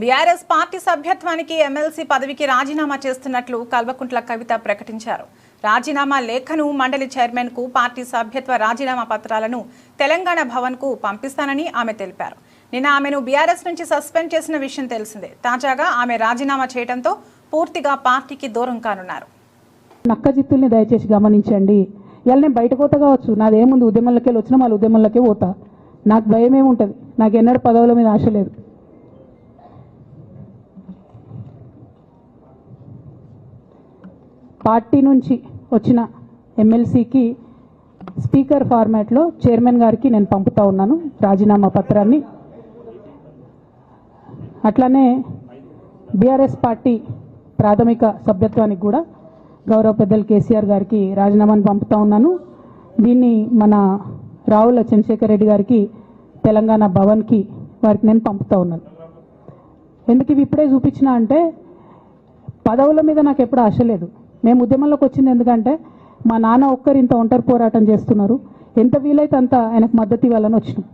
BRS party సభ్యత్వానికి MLC పదవికి రాజీనామా చేస్తున్నట్లు కల్వకుంట్ల కవిత ప్రకటించారు. రాజీనామా లేఖను మండలి చైర్మన్కు పార్టీ సభ్యత్వ రాజీనామా పత్రాలను తెలంగాణ భవన్కు పంపిస్తానని ఆమె తెలిపారు. నిన్న ఆమెను బీఆర్ఎస్ నుంచి సస్పెండ్ చేసిన విషయం తెలిసిందే. తాజాగా ఆమె రాజీనామా చేయడంతో పూర్తిగా పార్టీకి దూరం కానున్నారు. నక్క జిత్తుల్ని దయచేసి గమనించండి. ఇలా నేను బయట పోతా కావచ్చు. నాదేముంది ఉద్యమంలోకి వెళ్ళి వచ్చిన వాళ్ళ ఉద్యమంలోకే పోతా. నాకు భయం ఏముంటుంది నాకు ఎన్నడూ పదవుల మీద ఆశ లేదు. పార్టీ నుంచి వచ్చిన ఎమ్మెల్సీకి స్పీకర్ ఫార్మాట్లో చైర్మన్ గారికి నేను పంపుతా ఉన్నాను రాజీనామా పత్రాన్ని. అట్లానే బీఆర్ఎస్ పార్టీ ప్రాథమిక సభ్యత్వానికి కూడా గౌరవ పెద్దలు కేసీఆర్ గారికి రాజీనామాను పంపుతా ఉన్నాను. దీన్ని మన రావుల చంద్రశేఖర్ రెడ్డి గారికి తెలంగాణ భవన్కి వారికి నేను పంపుతా ఉన్నాను. ఎందుకు ఇవి ఇప్పుడే చూపించిన అంటే పదవుల మీద నాకు ఎప్పుడు ఆశ లేదు. మేము ఉద్యమంలోకి వచ్చింది ఎందుకంటే మా నాన్న ఒక్కరు ఇంత ఒంటరి పోరాటం చేస్తున్నారు. ఎంత వీలైతే అంత ఆయనకు మద్దతు ఇవ్వాలని వచ్చినాం.